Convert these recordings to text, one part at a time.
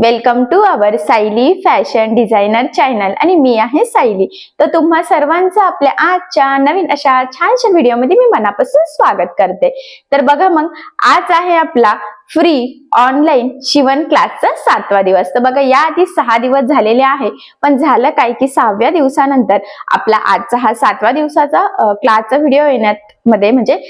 Welcome to our Sayali fashion designer channel आणि मी आहे सायली तर तुम्हा सर्वांचं आपल्या आजच्या नवीन अशा छानशा व्हिडिओमध्ये मी मनापासून स्वागत करते. तर बघा मग आज आहे आपला फ्री ऑनलाईन शिवण क्लासचा सातवा दिवस. तर बघा याआधी सहा दिवस झालेले आहे पण झालं काय की सहाव्या दिवसानंतर आपला आजचा हा सातवा दिवसाचा क्लासचा व्हिडिओ येण्यात मध्ये म्हणजे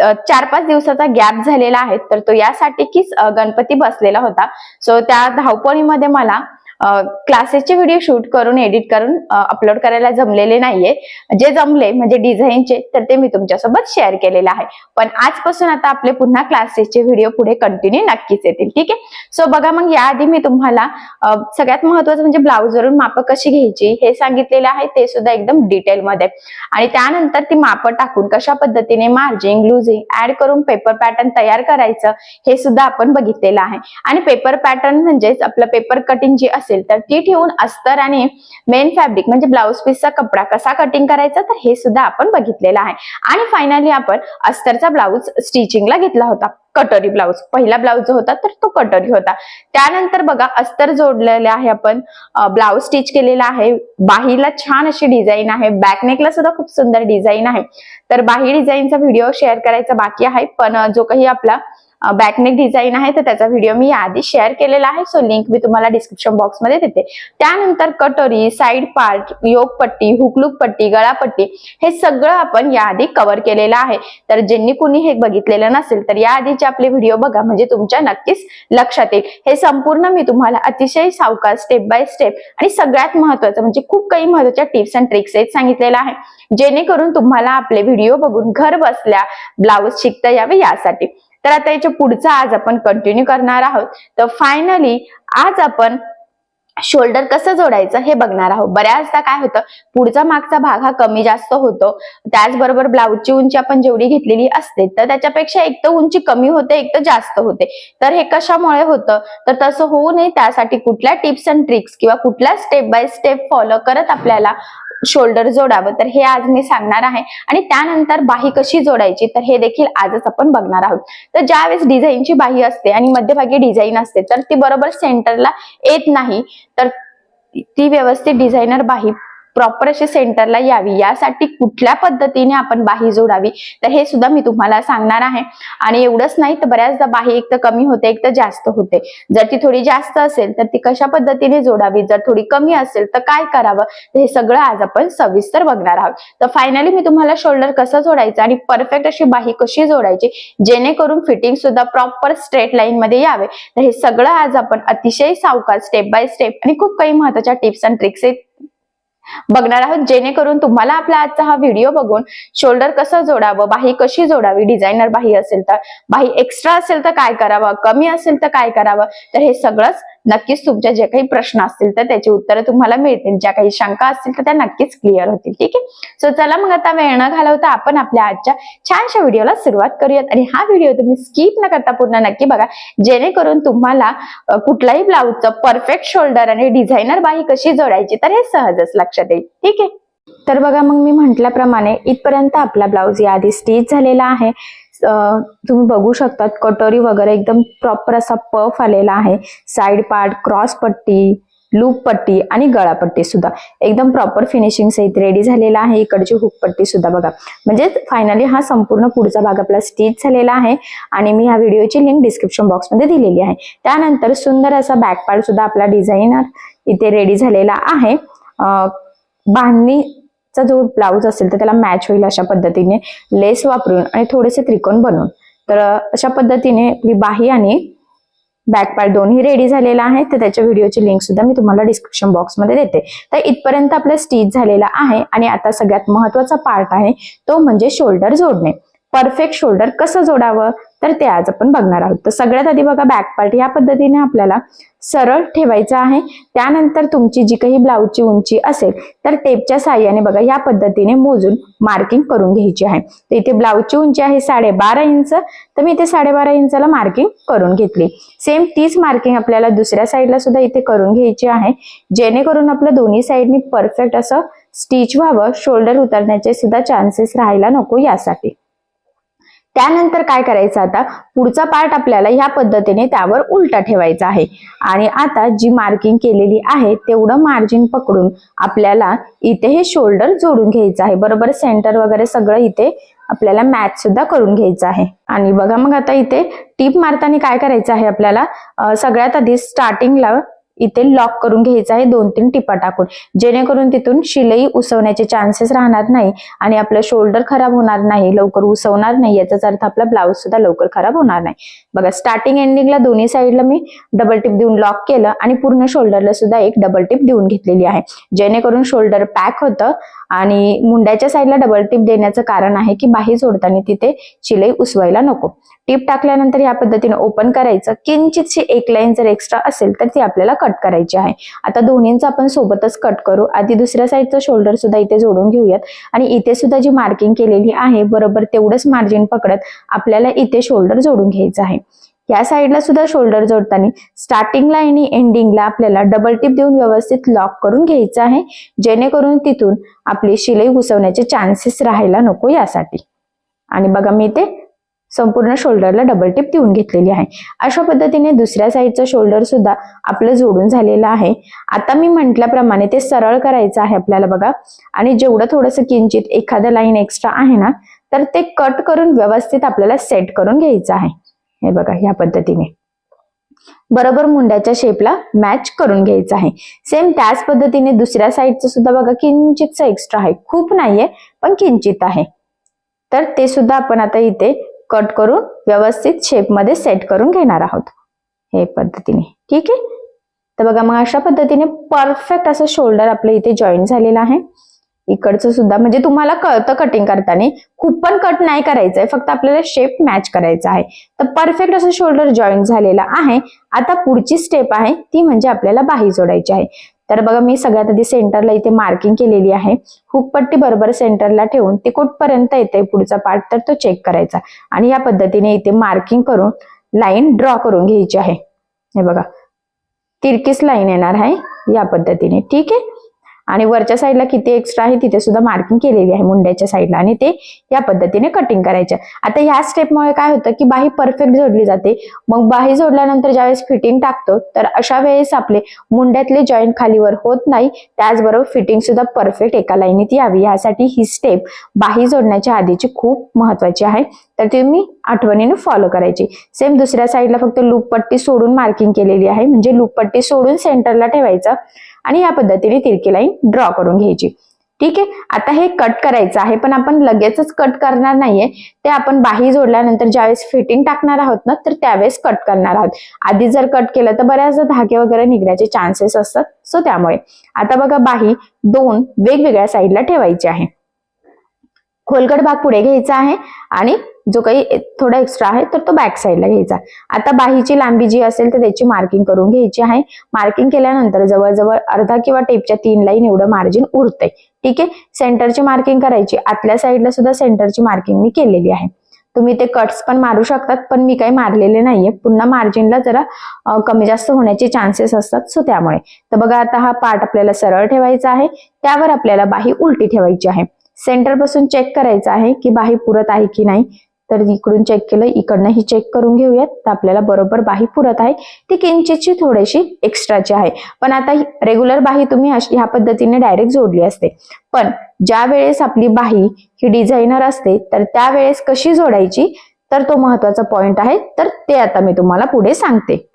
चार पाच दिवसाचा गॅप झालेला आहे तर तो यासाठी की गणपती बसलेला होता. सो त्या धावपळीमध्ये मला क्लासेसचे व्हिडिओ शूट करून एडिट करून अपलोड करायला जमलेले नाहीये. जे जमले म्हणजे डिझाईनचे तर ते मी तुमच्यासोबत शेअर केलेलं आहे. पण आजपासून आता आपले पुन्हा क्लासेसचे व्हिडिओ पुढे कंटिन्यू नक्कीच येतील ठीक आहे? सो बघा मग याआधी मी तुम्हाला सगळ्यात महत्वाचं म्हणजे ब्लाऊजवरून मापं कशी घ्यायची हे सांगितलेलं आहे ते सुद्धा एकदम डिटेलमध्ये आणि त्यानंतर ती मापं टाकून कशा पद्धतीने मार्जिंग लुझिंग ऍड करून पेपर पॅटर्न तयार करायचं हे सुद्धा आपण बघितलेलं आहे. आणि पेपर पॅटर्न म्हणजेच आपलं पेपर कटिंग जी असेल तर ती ठेवून अस्तर आणि मेन फॅब्रिक म्हणजे ब्लाऊज पीसचा कपडा कसा कटिंग करायचा तर हे सुद्धा आपण बघितलेलं आहे. आणि फायनली आपण अस्तरचा ब्लाऊज स्टिचिंगला घेतला होता. कटोरी ब्लाऊज पहिला ब्लाऊज जो होता तर तो कटोरी होता. त्यानंतर बघा अस्तर जोडलेले आहे आपण. ब्लाऊज स्टिच केलेला आहे. बाहीला छान अशी डिझाईन आहे. बॅक नेकला सुद्धा खूप सुंदर डिझाईन आहे. तर बाही डिझाईनचा व्हिडिओ शेअर करायचा बाकी आहे. पण जो काही आपला बॅकनेक डिझाईन आहे तर त्याचा व्हिडिओ मी आधी शेअर केलेला आहे. सो लिंक मी तुम्हाला डिस्क्रिप्शन बॉक्समध्ये देते. त्यानंतर कटोरी साईड पार्ट योग पट्टी हुकलूक पट्टी गळापट्टी हे सगळं आपण याआधी कव्हर केलेलं आहे. तर ज्यांनी कुणी हे बघितलेलं नसेल तर याआधीचे आपले व्हिडिओ बघा. म्हणजे तुमच्या नक्कीच लक्षात येईल. हे संपूर्ण मी तुम्हाला अतिशय सावकार स्टेप बाय स्टेप आणि सगळ्यात महत्वाचं म्हणजे खूप काही महत्त्वाच्या टिप्स अँड ट्रिक्स आहेत सांगितलेलं आहे. जेणेकरून तुम्हाला आपले व्हिडिओ बघून घर बसल्या ब्लाऊज शिकता यावे यासाठी. तर आता याच्या पुढचा आज आपण कंटिन्यू करणार आहोत. तर फायनली आज आपण शोल्डर कसं जोडायचं हे बघणार आहोत. बऱ्याचदा काय होतं पुढचा मागचा भाग हा कमी जास्त होतो. त्याचबरोबर ब्लाऊजची उंची आपण जेवढी घेतलेली असते तर त्याच्यापेक्षा एक तर उंची कमी होते एक तर जास्त होते. तर हे कशामुळे होतं? तर तसं होऊ नये त्यासाठी कुठल्या टिप्स अँड ट्रिक्स किंवा कुठल्या स्टेप बाय स्टेप फॉलो करत आपल्याला शोल्डर जोडावं तर हे आज मी सांगणार आहे. आणि त्यानंतर बाही कशी जोडायची तर हे देखील आजच आपण बघणार आहोत. तर ज्यावेळेस डिझाईनची बाही असते आणि मध्यभागी डिझाईन असते तर ती बरोबर सेंटरला येत नाही तर ती व्यवस्थित डिझायनर बाही प्रॉपर अशी सेंटरला यावी. यासाठी कुठल्या पद्धतीने आपण बाही जोडावी? तर हे सुद्धा मी तुम्हाला सांगणार आहे. आणि एवढंच नाही तर बऱ्याचदा बाही एक तर कमी होते एक तर जास्त होते. जर ती थोडी जास्त असेल तर ती कशा पद्धतीने जोडावी? जर थोडी कमी असेल तर काय करावं? हे सगळं आज आपण सविस्तर बघणार आहोत. तर फायनली मी तुम्हाला शोल्डर कसं जोडायचं आणि परफेक्ट अशी बाही कशी जोडायची? जेणेकरून फिटिंग सुद्धा प्रॉपर स्ट्रेट लाईन मध्ये यावे. तर हे सगळं आज आपण अतिशय सावकार स्टेप बाय स्टेप आणि खूप काही महत्त्वाच्या टिप्स अँड ट्रिक्स आहेत बघणार आहोत. जेणेकरून तुम्हाला आपला आजचा हा व्हिडिओ बघून शोल्डर कसं जोडावं बाही कशी जोडावी डिझायनर बाही असेल तर बाही एक्स्ट्रा असेल तर काय करावं कमी असेल तर काय करावं तर हे सगळंच नक्कीच तुमच्या जे काही प्रश्न असतील तर त्याची उत्तरं तुम्हाला मिळतील. ज्या काही शंका असतील तर त्या नक्कीच क्लिअर होतील. ठीक आहे? सो चला मग आता वेळ न घालवता आपण आपल्या आजच्या छानशा व्हिडिओला सुरुवात करूयात. आणि हा व्हिडिओ तुम्ही स्किप न करता पूर्ण नक्की बघा. जेणेकरून तुम्हाला कुठलाही ब्लाऊजचं परफेक्ट शोल्डर आणि डिझायनर बाही कशी जोडायची तर हे सहजच लक्षात येईल. ठीक आहे? तर बघा मग मी म्हटल्याप्रमाणे इथपर्यंत आपला ब्लाऊज याआधी स्टिच झालेला आहे. तुम्ही बघू शकतात कटोरी वगैरे एकदम प्रॉपर असा पफ आलेला आहे. साइड पार्ट क्रॉस पट्टी लूप पट्टी आणि गळापट्टी सुद्धा. एकदम प्रॉपर फिनिशिंग सहित रेडी झालेला आहे. इकडची हुक पट्टी सुद्धा बघा. म्हणजे फायनली हा संपूर्ण पुढचा भाग आपला स्टिच झालेला आहे आणि मी ह्या व्हिडिओची लिंक डिस्क्रिप्शन बॉक्समध्ये दिलेली आहे. त्यानंतर सुंदर असा बॅक पार्ट सुद्धा आपला डिझाईनर इथे रेडी झालेला आहे. बांधणी चा जो ब्लाऊज असेल तर त्याला मॅच होईल अशा पद्धतीने. लेस वापरून आणि थोडेसे त्रिकोण बनवून. तर अशा पद्धतीने आपली बाही आणि बॅक पार्ट दोन्ही रेडी झालेला आहे. तर त्याच्या व्हिडिओची लिंक सुद्धा मी तुम्हाला डिस्क्रिप्शन बॉक्समध्ये देते. तर इथपर्यंत आपलं स्टिच झालेला आहे आणि आता सगळ्यात महत्त्वाचा पार्ट आहे तो म्हणजे शोल्डर जोडणे. परफेक्ट शोल्डर कसं जोडावं? तर ते आज आपण बघणार आहोत. तर सगळ्यात आधी बघा बॅक पार्ट या पद्धतीने आपल्याला सरळ ठेवायचं आहे. त्यानंतर तुमची जी काही ब्लाऊजची उंची असेल तर टेपच्या साह्याने बघा या पद्धतीने मोजून मार्किंग करून घ्यायची आहे. तर इथे ब्लाऊजची उंची आहे साडेबारा इंच तर मी इथे साडेबारा इंचाला मार्किंग करून घेतली. सेम तीच मार्किंग आपल्याला दुसऱ्या साईडला सुद्धा इथे करून घ्यायची आहे. जेणेकरून आपलं दोन्ही साईडनी परफेक्ट असं स्टिच व्हावं शोल्डर उतरण्याचे सुद्धा चान्सेस राहायला नको यासाठी. त्यानंतर काय करायचं आता? पुढचा पार्ट आपल्याला ह्या पद्धतीने त्यावर उलटा ठेवायचा आहे. आणि आता जी मार्किंग केलेली आहे तेवढं मार्जिन पकडून आपल्याला इथे हे शोल्डर जोडून घ्यायचं आहे. बरोबर? सेंटर वगैरे सगळं इथे आपल्याला मॅच सुद्धा करून घ्यायचं आहे. आणि बघा मग आता इथे टीप मारताना काय करायचं आहे आपल्याला? सगळ्यात आधी स्टार्टिंगला इथे लॉक करून घ्यायचं आहे दोन तीन टिपा टाकून. जेणेकरून तिथून शिलाई उसवण्याचे चान्सेस राहणार नाही आणि आपलं शोल्डर खराब होणार नाही लवकर उसवणार नाही. याचाच अर्थ आपला ब्लाऊज सुद्धा लवकर खराब होणार नाही. बघा स्टार्टिंग एंडिंगला दोन्ही साईडला मी डबल टिप देऊन लॉक केलं आणि पूर्ण शोल्डरला सुद्धा एक डबल टिप देऊन घेतलेली आहे. जेणेकरून शोल्डर पॅक होतं आणि मुंड्याच्या साईडला डबल टिप देण्याचं कारण आहे की बाही जोडताना तिथे शिलाई उसवायला नको. टिप टाकल्यानंतर या पद्धतीने ओपन करायचं. किंचितशी एक लाईन जर एक्स्ट्रा असेल तर ती आपल्याला कट करायची आहे. आता दोन्हींचं आपण सोबतच कट करू. आधी दुसऱ्या साईडचं शोल्डर सुद्धा इथे जोडून घेऊयात. आणि इथे सुद्धा जी मार्किंग केलेली आहे बरोबर तेवढंच मार्जिन पकडत आपल्याला इथे शोल्डर जोडून घ्यायचं आहे. या साईडला सुद्धा शोल्डर जोडताना स्टार्टिंगला आणि एंडिंगला आपल्याला डबल टिप देऊन व्यवस्थित लॉक करून घ्यायचं आहे. जेणेकरून तिथून आपली शिलाई घुसवण्याचे चान्सेस राहायला नको यासाठी. आणि बघा मी ते संपूर्ण शोल्डरला डबल टिप देऊन घेतलेली आहे. अशा पद्धतीने दुसऱ्या साईडचं शोल्डर सुद्धा आपलं जोडून झालेलं आहे. आता मी म्हटल्याप्रमाणे ते सरळ करायचं आहे आपल्याला बघा. आणि जेवढं थोडंसं किंचित एखादं लाईन एक्स्ट्रा आहे ना तर ते कट करून व्यवस्थित आपल्याला सेट करून घ्यायचं आहे. हे बघा ह्या पद्धतीने. बरोबर मुंड्याच्या शेपला मॅच करून घ्यायचं आहे. सेम त्याच पद्धतीने दुसऱ्या साईडचं सुद्धा बघा किंचितचं एक्स्ट्रा आहे. खूप नाहीये पण किंचित आहे. तर ते सुद्धा आपण आता इथे कट करून व्यवस्थित शेपमध्ये सेट करून घेणार आहोत. हे पद्धतीने. ठीक आहे? तर बघा मग अशा पद्धतीने परफेक्ट असं शोल्डर आपलं इथे जॉईन झालेलं आहे. इकडचं सुद्धा म्हणजे तुम्हाला कळतं कटिंग करताना. खूप पण कट नाही करायचंय फक्त आपल्याला शेप मॅच करायचा आहे. तर परफेक्ट असं शोल्डर जॉईन झालेला आहे. आता पुढची स्टेप आहे ती म्हणजे आपल्याला बाही जोडायची आहे. तर बघा मी सगळ्यात आधी सेंटरला इथे मार्किंग केलेली आहे. हुकपट्टी बरोबर सेंटरला ठेवून ते कुठपर्यंत येते पुढचा पार्ट तर तो चेक करायचा. आणि या पद्धतीने इथे मार्किंग करून लाईन ड्रॉ करून घ्यायची आहे. हे बघा तिरकीस लाईन येणार आहे या पद्धतीने. ठीक आहे? आणि वरच्या साईडला किती एक्स्ट्रा आहे तिथे सुद्धा मार्किंग केलेली आहे मुंड्याच्या साईडला आणि ते या पद्धतीने कटिंग करायचं. आता ह्या स्टेपमुळे काय होतं की बाही परफेक्ट जोडली जाते. मग बाही जोडल्यानंतर ज्यावेळेस फिटिंग टाकतो तर अशा वेळेस आपले मुंड्यातले जॉईंट खालीवर होत नाही. त्याचबरोबर फिटिंग सुद्धा परफेक्ट एका लाईनीत यावी. यासाठी ही स्टेप बाही जोडण्याच्या आधीची खूप महत्वाची आहे. तर तुम्ही आठवणीने फॉलो करायची. सेम दुसऱ्या साईडला फक्त लूप पट्टी सोडून मार्किंग केलेली आहे. म्हणजे लूप पट्टी सोडून सेंटरला ठेवायचं. आणि या पद्धतीने तिरकी लाईन ड्रॉ करून घ्यायची. ठीक आहे? आता हे कट करायचं आहे पण आपण लगेचच कट करणार नाहीये. ते आपण बाही जोडल्यानंतर ज्यावेळेस फिटिंग टाकणार आहोत ना तर त्यावेळेस कट करणार आहोत. आधी जर कट केलं तर बऱ्याचदा धागे वगैरे निघण्याचे चान्सेस असतात. सो त्यामुळे. आता बघा बाही दोन वेगवेगळ्या साईडला ठेवायची आहे. खोलगट भाग पुढे घ्यायचा आहे आणि जो काही थोडा एक्स्ट्रा आहे तर तो बॅक साईडला घ्यायचा. आता बाहीची लांबी जी असेल तर त्याची मार्किंग करून घ्यायची आहे. मार्किंग केल्यानंतर जवळजवळ अर्धा किंवा टेपच्या तीन लाईन एवढं मार्जिन उरतंय. ठीक आहे? सेंटरची मार्किंग करायची. आतल्या साईडला सुद्धा सेंटरची मार्किंग मी केलेली आहे. तुम्ही ते कट्स पण मारू शकतात पण मी काही मारलेले नाहीये. पुन्हा मार्जिनला जरा कमी जास्त होण्याचे चान्सेस असतात सो त्यामुळे. तर बघा आता हा पार्ट आपल्याला सरळ ठेवायचा आहे. त्यावर आपल्याला बाही उलटी ठेवायची आहे. सेंटरपासून चेक करायचं आहे की बाही पुरत आहे की नाही. तर इकडून चेक केलं इकडनं ही चेक करून घेऊयात. तर आपल्याला बरोबर बाही पुरत आहे. ती किंचितची थोडीशी एक्स्ट्राची आहे. पण आता रेग्युलर बाही तुम्ही अशी- ह्या पद्धतीने डायरेक्ट जोडली असते. पण ज्या वेळेस आपली बाही ही डिझायनर असते तर त्यावेळेस कशी जोडायची? तर तो महत्त्वाचा पॉइंट आहे. तर ते आता मी तुम्हाला पुढे सांगते.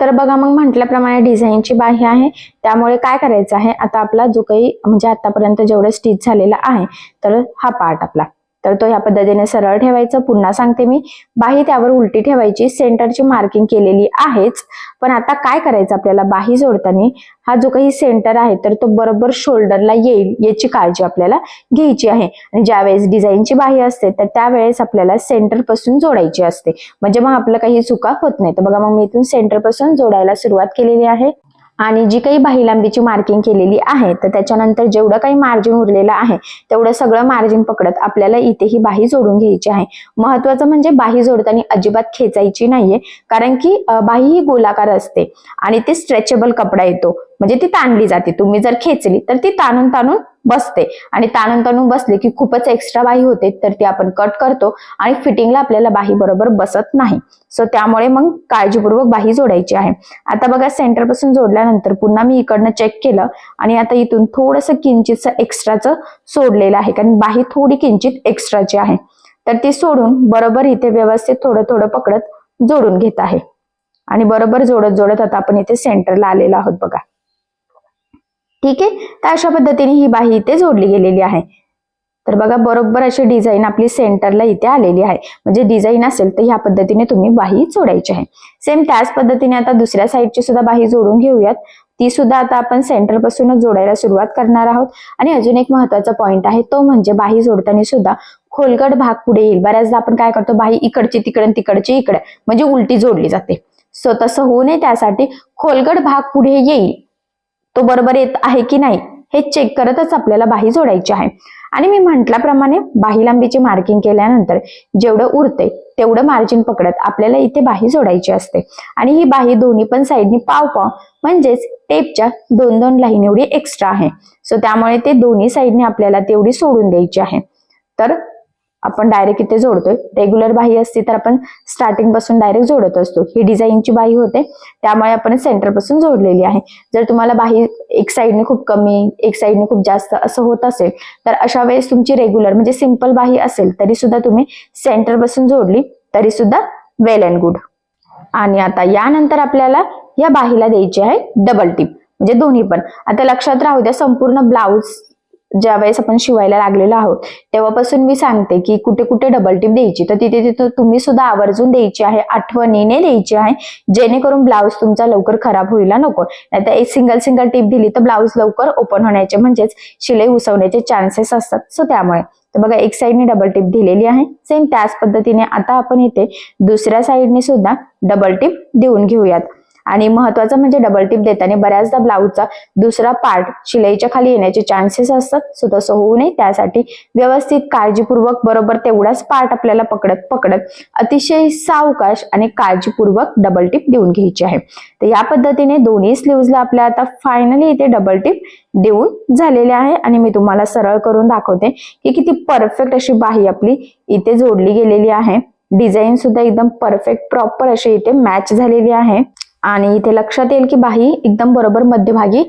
तर बघा मग म्हटल्याप्रमाणे डिझाईनची बाही आहे. त्यामुळे काय करायचं आहे? आता आपला जो काही म्हणजे आतापर्यंत जेवढं स्टिच झालेला आहे तर हा पार्ट आपला. तर तो ह्या पद्धतीने सरळ ठेवायचं. पुन्हा सांगते मी बाही त्यावर उलटी ठेवायची. सेंटरची मार्किंग केलेली आहेच. पण आता काय करायचं आपल्याला? बाही जोडताना हा जो काही सेंटर आहे तर तो बरोबर शोल्डरला येईल याची काळजी आपल्याला घ्यायची आहे. आणि ज्यावेळेस डिझाईनची बाही असते तर त्यावेळेस आपल्याला सेंटरपासून जोडायची असते. म्हणजे मग आपलं काही चुका होत नाही. तर बघा मग मी इथून सेंटरपासून जोडायला सुरुवात केलेली आहे. आणि जी काही बाही लांबीची मार्किंग केलेली आहे तर त्याच्यानंतर जेवढं काही मार्जिन उरलेलं आहे तेवढं सगळं मार्जिन पकडत आपल्याला इथे ही बाही जोडून घ्यायची आहे. महत्वाचं म्हणजे बाही जोडताना अजिबात खेचायची नाहीये कारण की बाही ही गोलाकार असते आणि ते स्ट्रेचेबल कपडा येतो. म्हणजे ती ताणली जाते. तुम्ही जर खेचली तर ती ताणून ताणून बसते. आणि ताणून ताणून बसले की खूपच एक्स्ट्रा बाही होते तर ती आपण कट करतो आणि फिटिंगला आपल्याला बाही बरोबर बसत नाही. सो त्यामुळे मग काळजीपूर्वक बाही जोडायची आहे. आता बघा सेंटरपासून जोडल्यानंतर पुन्हा मी इकडनं चेक केलं आणि आता इथून थोडंसं किंचितचं एक्स्ट्राचं सोडलेलं आहे. कारण बाही थोडी किंचित एक्स्ट्राची आहे. तर ती सोडून बरोबर इथे व्यवस्थित थोडं थोडं पकडत जोडून घेत आहे. आणि बरोबर जोडत जोडत आता आपण इथे सेंटरला आलेलो आहोत बघा. ठीक आहे? तर अशा पद्धतीने ही बाही इथे जोडली गेलेली आहे. तर बघा बरोबर अशी डिझाईन आपली सेंटरला इथे आलेली आहे. म्हणजे डिझाईन असेल तर ह्या पद्धतीने तुम्ही बाही जोडायची आहे. सेम त्याच पद्धतीने आता दुसऱ्या साईडची सुद्धा बाही जोडून घेऊयात. ती सुद्धा आता आपण सेंटर पासूनच जोडायला सुरुवात करणार आहोत. आणि अजून एक महत्त्वाचा पॉइंट आहे तो म्हणजे बाही जोडताना सुद्धा खोलगट भाग पुढे येईल. बऱ्याचदा आपण काय करतो बाही इकडची तिकडे तिकडची इकडे म्हणजे उलटी जोडली जाते. सो तसं होऊ नये त्यासाठी खोलगट भाग पुढे येईल. तो बरोबर येत आहे की नाही हे चेक करतच आपल्याला बाही जोडायची आहे. आणि मी म्हटल्याप्रमाणे बाही लांबीची मार्किंग केल्यानंतर जेवढं उरते तेवढं मार्जिन पकडत आपल्याला इथे बाही जोडायची असते. आणि ही बाही दोन्ही पण साईडनी पाव पाव म्हणजेच टेपच्या दोन दोन लाईन एवढी एक्स्ट्रा आहे. सो त्यामुळे ते दोन्ही साईडने आपल्याला तेवढी सोडून द्यायची आहे. तर आपण डायरेक्ट इथे जोडतोय. रेग्युलर बाही असती तर आपण स्टार्टिंगपासून डायरेक्ट जोडत असतो. ही डिझाईनची बाही होते. त्यामुळे आपण सेंटरपासून जोडलेली आहे. जर तुम्हाला बाही एक साईडने खूप कमी एक साईडने खूप जास्त असं होत असेल तर अशा वेळेस तुमची रेग्युलर म्हणजे सिंपल बाही असेल तरी सुद्धा तुम्ही सेंटरपासून जोडली तरी सुद्धा वेल अँड गुड आणि आता यानंतर आपल्याला या बाहीला द्यायची आहे डबल टिप म्हणजे दोन्ही पण. आता लक्षात राहू द्या संपूर्ण ब्लाऊज ज्या वेळेस आपण शिवायला लागलेलो आहोत तेव्हापासून मी सांगते की कुठे कुठे डबल टिप द्यायची. तर तिथे तिथे तुम्ही सुद्धा आवर्जून द्यायची आहे आठवणीने द्यायची आहे जेणेकरून ब्लाऊज तुमचा लवकर खराब व्हायला नको. नाहीतर एक सिंगल सिंगल टिप दिली तर ब्लाऊज लवकर ओपन होण्याचे म्हणजेच शिलाई उसवण्याचे चान्सेस असतात. सो त्यामुळे. तर बघा एक साईडने डबल टिप दिलेली आहे. सेम त्याच पद्धतीने आता आपण इथे दुसऱ्या साईडने सुद्धा डबल टिप देऊन घेऊयात. आणि महत्वाचं म्हणजे डबल टिप देताना बऱ्याचदा ब्लाऊजचा दुसरा पार्ट शिलाईच्या खाली येण्याचे चान्सेस असतात. सो तसं होऊ नये. त्यासाठी व्यवस्थित काळजीपूर्वक बरोबर तेवढाच पार्ट आपल्याला पकडत पकडत अतिशय सावकाश आणि काळजीपूर्वक डबल टिप देऊन घ्यायची आहे. तर या पद्धतीने दोन्ही स्लीव्हजला आपल्या आता फायनली इथे डबल टिप देऊन झालेले आहे. आणि मी तुम्हाला सरळ करून दाखवते की किती परफेक्ट अशी बाही आपली इथे जोडली गेलेली आहे. डिझाईन सुद्धा एकदम परफेक्ट प्रॉपर अशी इथे मॅच झालेली आहे. आणि इथे लक्षात येईल की बाही एकदम बरोबर मध्यभागी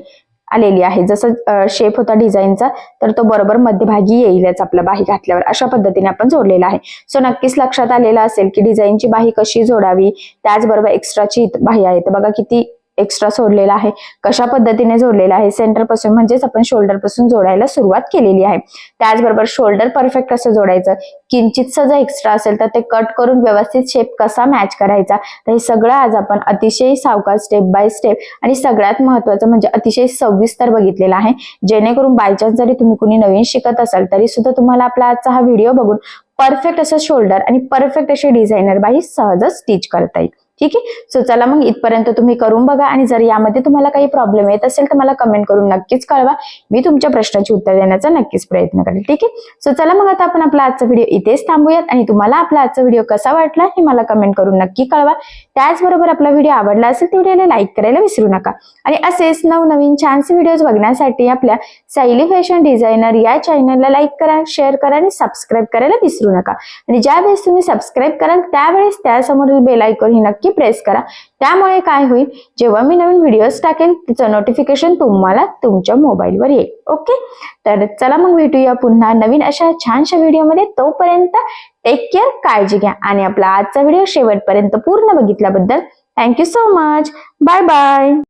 आलेली आहे. जसं शेप होता डिझाईनचा तर तो बरोबर मध्यभागी येईलच आपला बाही घातल्यावर. अशा पद्धतीने आपण जोडलेला आहे. सो नक्कीच लक्षात आलेलं असेल की डिझाईनची बाही कशी जोडावी त्याचबरोबर एक्स्ट्राची बाही आहे. तर बघा किती एक्स्ट्रा सोडलेला आहे. कशा पद्धतीने जोडलेला आहे? सेंटरपासून म्हणजेच आपण शोल्डरपासून जोडायला सुरुवात केलेली आहे. त्याचबरोबर शोल्डर परफेक्ट कसं जोडायचं? किंचितस जर एक्स्ट्रा असेल तर ते कट करून व्यवस्थित शेप कसा मॅच करायचा? तर हे सगळं आज आपण अतिशय सावकाश स्टेप बाय स्टेप आणि सगळ्यात महत्वाचं म्हणजे अतिशय सविस्तर बघितलेलं आहे. जेणेकरून बायचान्स जरी तुम्ही कुणी नवीन शिकत असाल तरी सुद्धा तुम्हाला आपला आजचा हा व्हिडिओ बघून परफेक्ट असं शोल्डर आणि परफेक्ट असे डिझायनर बाई सहजच स्टिच करता येईल. ठीक आहे? सो चला मग इथपर्यंत तुम्ही करून बघा आणि जर यामध्ये तुम्हाला काही प्रॉब्लेम येत असेल तर मला कमेंट करून नक्कीच कळवा. मी तुमच्या प्रश्नाची उत्तर देण्याचा नक्कीच प्रयत्न करेल ठीक आहे? सो चला मग आता आपण आपला आजचा व्हिडिओ इथेच थांबूयात आणि तुम्हाला आपला आजचा व्हिडिओ कसा वाटला हे मला कमेंट करून नक्की कळवा. त्याचबरोबर आपला व्हिडिओ आवडला असेल तर व्हिडिओला लाईक करायला विसरू नका. आणि असेच नवनवीन छानसे व्हिडिओज बघण्यासाठी आपल्या सायली फॅशन डिझायनर या चॅनलला लाईक करा शेअर करा आणि सबस्क्राईब करायला विसरू नका. आणि ज्यावेळेस तुम्ही सबस्क्राईब कराल त्यावेळेस त्यासमोरील बेल आयकॉन ही नक्की प्रेस करा. त्यामुळे काय होईल? जेव्हा मी नवीन व्हिडिओज टाकेल तिचं नोटिफिकेशन तुम्हाला तुमच्या मोबाईलवर येईल. ओके तर चला मग भेटूया पुन्हा नवीन अशा छानशा व्हिडिओमध्ये तोपर्यंत टेक केअर काळजी घ्या. आणि आपला आजचा व्हिडिओ शेवटपर्यंत पूर्ण बघितल्याबद्दल thank you so much bye bye